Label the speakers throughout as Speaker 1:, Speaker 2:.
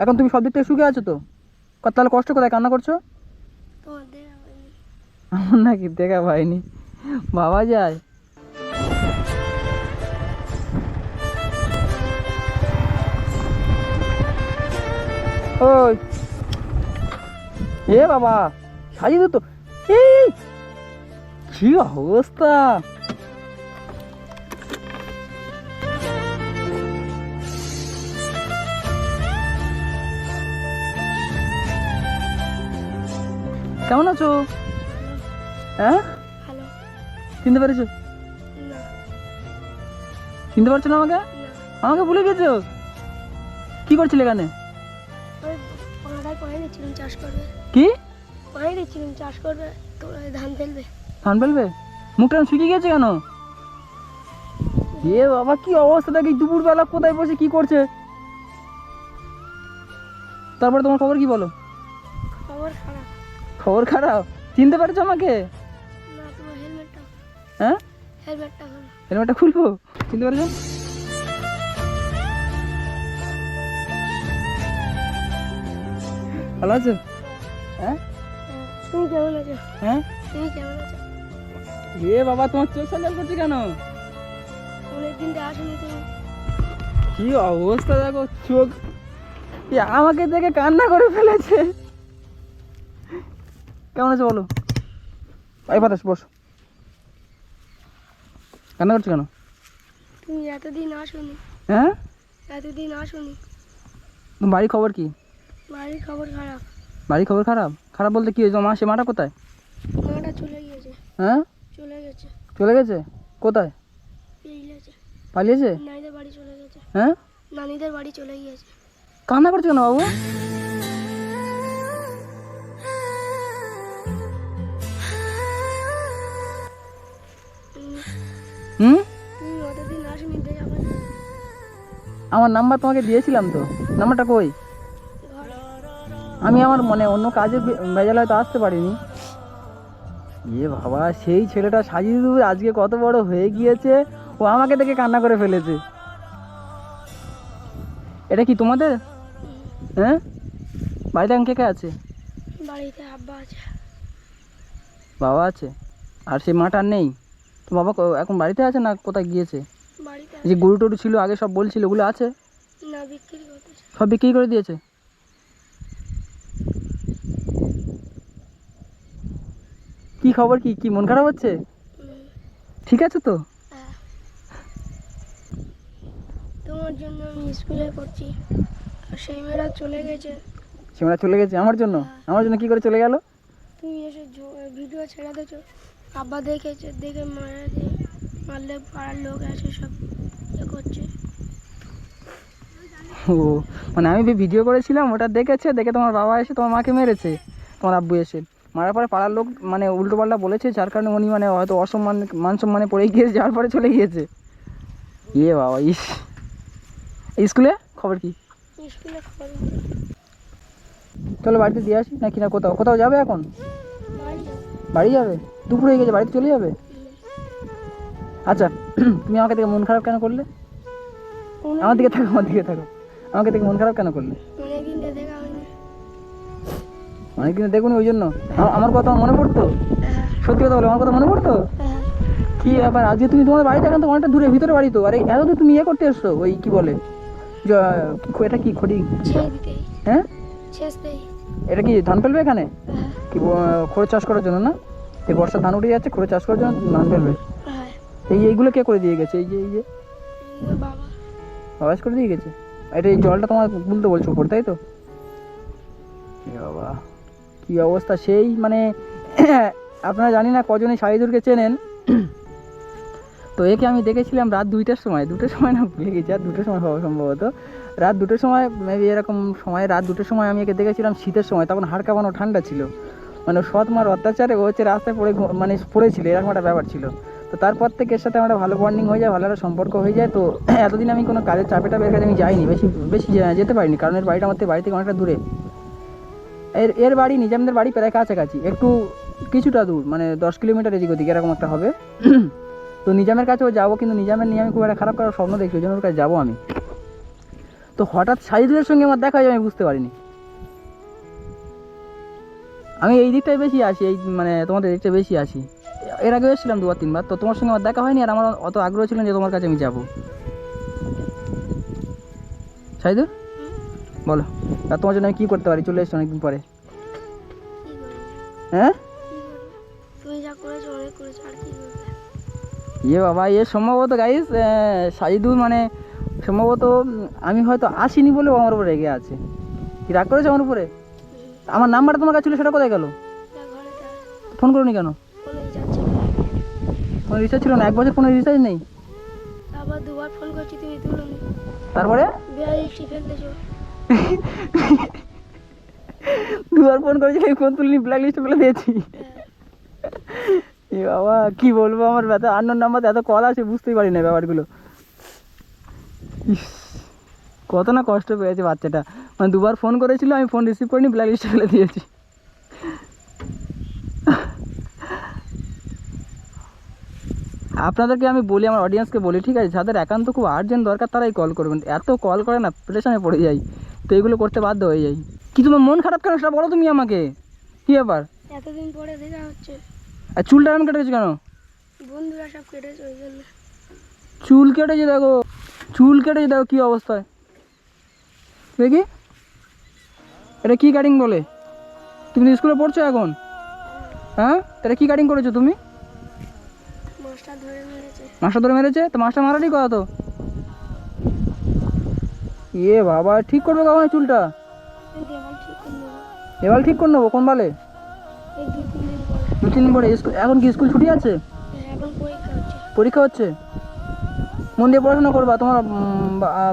Speaker 1: এখন তুমি সব দিক থেকে সুখে আছো তো? তাহলে কষ্ট কোথায়? কান্না করছ? আমার নাকি? দেখা পাইনি। বাবা যায়। ওই। এ বাবা সাজিয়ে তো। এই! কি অবস্থা? কেমন আছো? হ্যাঁ? চিনতে পেরেছ? চিনতে পারছ না আমাকে? আমাকে ভুলে গেছো? কি করছিলে এখানে? কি?
Speaker 2: চাষ করবে ধান ফেলবে।
Speaker 1: ধান ফেলবে? মুখটা শুকিয়ে গেছে কেন? এ বাবা কি অবস্থা দেখি দুপুরবেলা কোথায় বসে কি করছে? তারপরে তোমার খবর কি বলো?
Speaker 2: খবর খারাপ।
Speaker 1: খবর খারাপ? চিনতে পারছ আমাকে?
Speaker 2: হেলমেটটা
Speaker 1: হ্যাঁ?
Speaker 2: হেলমেটটা
Speaker 1: খুলবো? চিনতে পারছ? ভালো আছো? হ্যাঁ?
Speaker 2: হ্যাঁ, তুমি কেমন আছো?
Speaker 1: হ্যাঁ?
Speaker 2: তুমি কেমন আছো?
Speaker 1: এ বাবা তোমার চোখ সন্ধান করছে কেন?
Speaker 2: অনেকদিন তুমি।
Speaker 1: কি অবস্থা দেখো চোখ। আমাকে দেখে কান্না করে ফেলেছে। কেমন আছে বলো? এই বাতাস বস। কান্না করছ কেন?
Speaker 2: তুমি এতদিন আসনি।
Speaker 1: হ্যাঁ?
Speaker 2: এতদিন আসনি।
Speaker 1: তোমার বাড়ির খবর কি?
Speaker 2: বাড়ির খবর খারাপ।
Speaker 1: বাড়ির খবর খারাপ? খারাপ বলতে কি হয়েছে? মা সে মাটা কোথায়?
Speaker 2: মাটা চলে গিয়েছে।
Speaker 1: হ্যাঁ?
Speaker 2: চলে গেছে।
Speaker 1: চলে গেছে? কোথায়?
Speaker 2: পেয়ে গেছে
Speaker 1: পালিয়েছে?
Speaker 2: নানিদের বাড়ি চলে গেছে।
Speaker 1: হ্যাঁ?
Speaker 2: নানিদের বাড়ি চলে গিয়েছে।
Speaker 1: কান্না করছ কেন বাবু? আমার নাম্বার তোমাকে দিয়েছিলাম তো। নাম্বারটা কই? আমি আমার মানে অন্য কাজে বেজাল হয়তো আসতে পারিনি। ইয়ে বাবা সেই ছেলেটা সাজিয়ে দেবে আজকে কত বড় হয়ে গিয়েছে। ও আমাকে দেখে কান্না করে ফেলেছে। এটা কি তোমাদের? হ্যাঁ? বাড়িতে এখন কে কে আছে?
Speaker 2: বাড়িতে আব্বা আছে।
Speaker 1: বাবা আছে? আর সেই মাটা আর নেই। তো বাবা এখন বাড়িতে আছে না কোথায় গিয়েছে? যে গরু টরু ছিল আগে সব বলছিল ওগুলো আছে?
Speaker 2: না বিক্রি
Speaker 1: সব বিক্রি করে দিয়েছে? কি খবর কি? কি মন খারাপ হচ্ছে? ঠিক আছে তো?
Speaker 2: হ্যাঁ। তোমার জন্য আমি স্কুলে পড়ছি আর সেই মেয়েরা চলে গেছে।
Speaker 1: সিমরা চলে গেছে? আমার জন্য? আমার জন্য কি করে চলে গেল?
Speaker 2: তুমি এসে ভিডিও ছেড়ে দিয়েছ। আব্বা দেখেছে দেখে মারা দিয়ে মারলে পাড়ার লোক আছে সব।
Speaker 1: ও মানে আমি ভিডিও করেছিলাম ওটা দেখেছে? দেখে তোমার বাবা এসে তোমার মাকে মেরেছে তোমার আব্বু এসে। মারার পরে পাড়ার লোক মানে উল্টো পাল্টা বলেছে যার কারণে উনি মানে হয়তো অসম্মান মান সম্মানে পড়ে গিয়েছে যার পরে চলে গিয়েছে। ইয়ে বাবা ইস। স্কুলে খবর কি? চলো বাড়িতে দিয়ে আসি নাকি না কোথাও? কোথাও যাবে এখন?
Speaker 2: বাড়ি
Speaker 1: বাড়ি যাবে? দুপুর হয়ে গেছে বাড়িতে চলে যাবে? আচ্ছা তুমি আমাকে দেখে মন খারাপ কেন করলে? আমার দিকে থাকো আমার দিকে থাকো। আমাকে দেখে মন খারাপ কেন করলে?
Speaker 2: অনেকদিন
Speaker 1: দেখুন ওই জন্য? আমার কথা মনে পড়তো? সত্যি কথা বলো আমার কথা মনে পড়তো। কি ব্যাপার? আজকে তুমি তোমার বাড়িতে এখন তো অনেকটা দূরে ভিতরে বাড়ি তো। আরে এত তুমি ইয়ে করতে এসছো? ওই কি বলে? এটা কি খড়ি? হ্যাঁ? এটা কি ধান ফেলবে এখানে?
Speaker 2: হ্যাঁ।
Speaker 1: কি খড় চাষ করার জন্য না? এই বর্ষা ধান উঠে যাচ্ছে খড় চাষ করার জন্য ধান ফেলবে। এই এইগুলো কে করে দিয়ে গেছে? এই যে এই যে।
Speaker 2: এই বাবা
Speaker 1: আওয়াজ করে দিয়ে গেছে? এটা এই জলটা তোমার তুলতে বলছো উপর, তাই তো? বাবা, কি অবস্থা? সেই মানে আপনারা জানি না কজনে শাহিদুরকে চেনেন। তো একে আমি দেখেছিলাম রাত দুইটার সময়। দুটোর সময় না ভুলে গেছি, আর দুটোর সময় হওয়া সম্ভবত। রাত দুটোর সময় মেবি এরকম সময়, রাত দুটোর সময় আমি একে দেখেছিলাম শীতের সময়, তখন হাড় কাঁপানো ঠান্ডা ছিল। মানে সৎ মার অত্যাচারে ও হচ্ছে রাস্তায় পড়ে মানে পড়েছিল, এরকম একটা ব্যাপার ছিল। তো তারপর থেকে এর সাথে আমার ভালো বন্ডিং হয়ে যায়, ভালো একটা সম্পর্ক হয়ে যায়। তো এতদিন আমি কোনো কাজের চাপে টাপে এর কাছে আমি যাইনি, বেশি বেশি যেতে পারিনি। কারণ এর বাড়িটা আমার বাড়ি থেকে অনেকটা দূরে। এর এর বাড়ি নিজামদের বাড়ি প্রায় কাছাকাছি। একটু কিছুটা দূর মানে দশ কিলোমিটার এদিক ওদিক, এরকম একটা হবে। তো নিজামের কাছেও যাব, কিন্তু নিজামের নিয়ে আমি খুব একটা খারাপ করার স্বপ্ন দেখছি ওই জন্য ওর কাছে যাব আমি। তো হঠাৎ সাজিদুরের সঙ্গে আমার দেখা হয় আমি বুঝতে পারিনি। আমি এই দিকটায় বেশি আসি, এই মানে তোমাদের দিকটা বেশি আসি। এর আগে এসেছিলাম দুবার, তিনবার। তো তোমার সঙ্গে আমার দেখা হয়নি আর আমার অত আগ্রহ ছিল যে তোমার কাছে আমি যাব। সাইদুর বলো। আর তোমার জন্য আমি কী করতে পারি? চলে এসছো অনেকদিন পরে। হ্যাঁ? ইয়ে বাবা এ সম্ভবত গাইস সাজিদুর মানে সম্ভবত আমি হয়তো আসিনি বলেও আমার উপরে রেগে আছে। কি রাগ করেছে আমার উপরে? আমার নাম্বারটা তোমার কাছে ছিল, সেটা কোথায় গেল? ফোন করোনি কেন?
Speaker 2: ফোন
Speaker 1: রিচার্জ ছিল না? এক বছর ফোনে রিচার্জ নেই?
Speaker 2: আবার দুবার ফোন করছি তুমি তুলো
Speaker 1: তারপরে?
Speaker 2: বিয়াল্লিশটি ফেলতেছো
Speaker 1: দুবার ফোন করেছি ফোন তুলিনি ব্ল্যাক লিস্টে ফেলে দিয়েছি। এ বাবা কি বলব আমার ব্যথা? আন্নোর নাম্বার এত কল আছে বুঝতেই পারি না ব্যাপারগুলো। ইস, কত না কষ্ট পেয়েছে বাচ্চাটা। মানে দুবার ফোন করেছিল আমি ফোন রিসিভ করিনি ব্ল্যাক লিস্টে ফেলে দিয়েছি। আপনাদেরকে আমি বলি আমার অডিয়েন্সকে বলি ঠিক আছে? যাদের একান্ত খুব আর্জেন্ট দরকার তারাই কল করবেন। এত কল করে না প্রেশানে পড়ে যাই। তো এগুলো করতে বাধ্য হয়ে যাই। কি তোমার মন খারাপ কেন সেটা বলো তুমি আমাকে। কী ব্যাপার?
Speaker 2: এতদিন পরে দেখা হচ্ছে।
Speaker 1: আর চুলটা এমন কেটেছে কেন
Speaker 2: বন্ধুরা সব কেটেছে ওই জন্য।
Speaker 1: চুল কেটেছে দেখো। চুল কেটেছে দেখো কী অবস্থায় দেখি। এটা কি কাটিং বলে? তুমি স্কুলে পড়ছো এখন? হ্যাঁ? এটা কি কাটিং করেছ তুমি?
Speaker 2: মাছটা ধরে মেরেছে।
Speaker 1: মাস্টার ধরে মেরেছে? তো মাস্টার মারানি কথা তো। ইয়ে বাবা ঠিক করবে কখন চুলটা? এবার ঠিক করে নেব। কোন বালে?
Speaker 2: দু তিন দিন পরে
Speaker 1: এখন কি স্কুল ছুটি আছে?
Speaker 2: হ্যাঁ, পরীক্ষা হচ্ছে।
Speaker 1: মন দিয়ে পড়াশোনা করবা? তোমার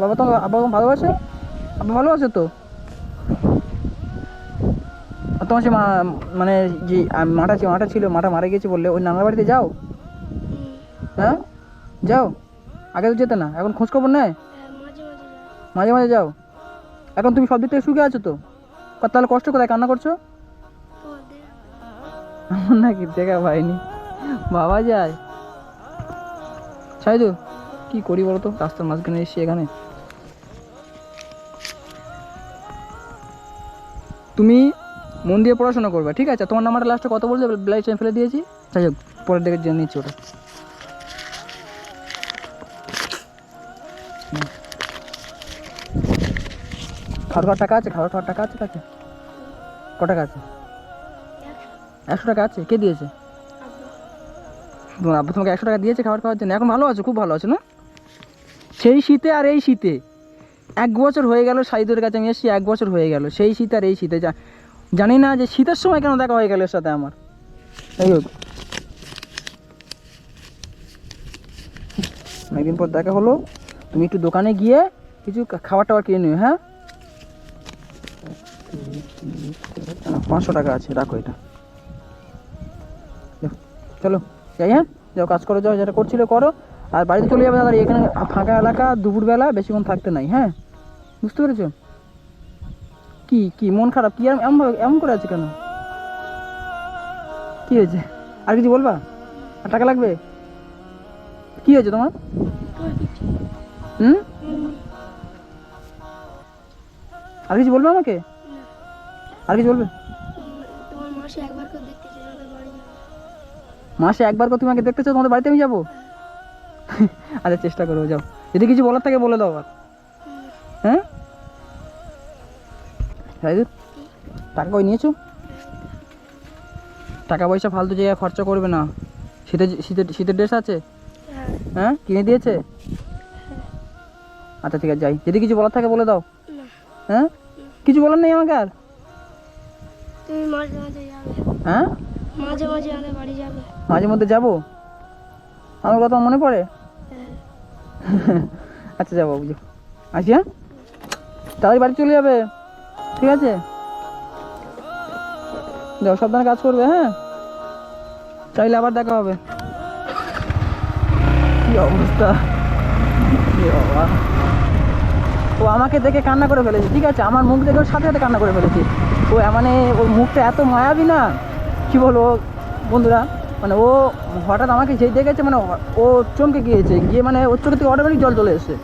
Speaker 1: বাবা তোমার আব্বা ভালোবাসে? আব্বা ভালোবাসে তো? তোমার সে মানে যে মাটা ছিল মাটা ছিল মাটা মারা গেছে বললে ওই নানার বাড়িতে যাও। হ্যাঁ? যাও। আগে তো যেতে না। এখন খোঁজ খবর নেয়?
Speaker 2: মাঝে মাঝে
Speaker 1: যাও। এখন তুমি সব দিক থেকে সুখে আছো তো? তাহলে কষ্ট কোথায়? কান্না করছ? আমার নাকি দেখা পাইনি। বাবা যায়। সাইদু কি করি বলো তো রাস্তার মাঝখানে এসছি এখানে। তুমি মন দিয়ে পড়াশোনা করবে, ঠিক আছে? তোমার নাম্বারটা লাস্টে কত বলছে টাইম ফেলে দিয়েছি। যাই হোক, পরের দিকে জেনে নিচ্ছি ওটা। খাওয়ার খাওয়ার টাকা আছে খাওয়ার খাওয়ার টাকা আছে কাছে ক টাকা আছে?
Speaker 2: একশো
Speaker 1: টাকা আছে, কে দিয়েছে? তোমার আব্বু তোমাকে একশো টাকা দিয়েছে খাবার খাওয়ার জন্য। এখন ভালো আছো? খুব ভালো আছো, না? সেই শীতে আর এই শীতে। এক বছর হয়ে গেল সাইদের কাছে, আমি এসেছি, এক বছর হয়ে গেল। সেই শীত আর এই শীতে জানি না যে শীতের সময় কেন দেখা হয়ে গেল এর সাথে আমার। যাই হোক। অনেকদিন পর দেখা হলো। তুমি একটু দোকানে গিয়ে কিছু খাবার টাবার কিনে নিও হ্যাঁ? পাঁচশো টাকা আছে, রাখো এটা। চলো, যাই হ্যাঁ যাও, কাজ করো, যাও, যেটা করছিলে করো। আর বাড়িতে চলে যাবে দাদা এখানে ফাঁকা এলাকা, দুপুরবেলা, বেশিক্ষণ থাকতে নাই হ্যাঁ? বুঝতে পেরেছ? কি কি, মন খারাপ, কি এমন এমন করে আছে কেন? কি হয়েছে? আর কিছু বলবা? আর টাকা লাগবে? কি হয়েছে তোমার? হুম? আর কিছু বলবে আমাকে? আর কিছু বলবে?
Speaker 2: মাসে একবার করে দেখতে চাই আমাদের বাড়ি যাবে।
Speaker 1: মাসে একবার করে তুমি আমাকে দেখতে চাও তোমাদের বাড়িতে আমি যাব? আচ্ছা চেষ্টা করব যাও। যদি কিছু বলার থাকে বলে দাও আবার। হ্যাঁ? টাকা কই নিয়েছো? টাকা পয়সা ফালতু জায়গায় খরচা করবে না। শীতের শীতের শীতের ড্রেস আছে?
Speaker 2: হ্যাঁ।
Speaker 1: হ্যাঁ? কিনে দিয়েছে? আচ্ছা ঠিক আছে যাই। যদি কিছু বলার থাকে বলে দাও। হ্যাঁ? কিছু বলার নেই আমাকে আর?
Speaker 2: তুমি মাঝে মাঝে যাবে।
Speaker 1: হ্যাঁ?
Speaker 2: মাঝে মাঝে আমাদের বাড়ি যাবে।
Speaker 1: মাঝে মধ্যে যাব? আমার কথা মনে পড়ে?
Speaker 2: হ্যাঁ।
Speaker 1: আচ্ছা যাব বুঝো। আসি হ্যাঁ? তাড়াতাড়ি বাড়ি চলে যাবে। ঠিক আছে? যাও সাবধানে কাজ করবে হ্যাঁ? চাইলে আবার দেখা হবে। কি অবস্থা? ও আমাকে দেখে কান্না করে ফেলেছে ঠিক আছে? আমার মুখ দেখে সাথে সাথে কান্না করে ফেলেছে। ও মানে ওর মুখটা এত মায়াবি না? কি বলব, বন্ধুরা? মানে ও হঠাৎ আমাকে যেই দেখেছে মানে ও চমকে গিয়েছে। গিয়ে মানে ওর চোখে থেকে অটোমেটিক জল চলে এসেছে।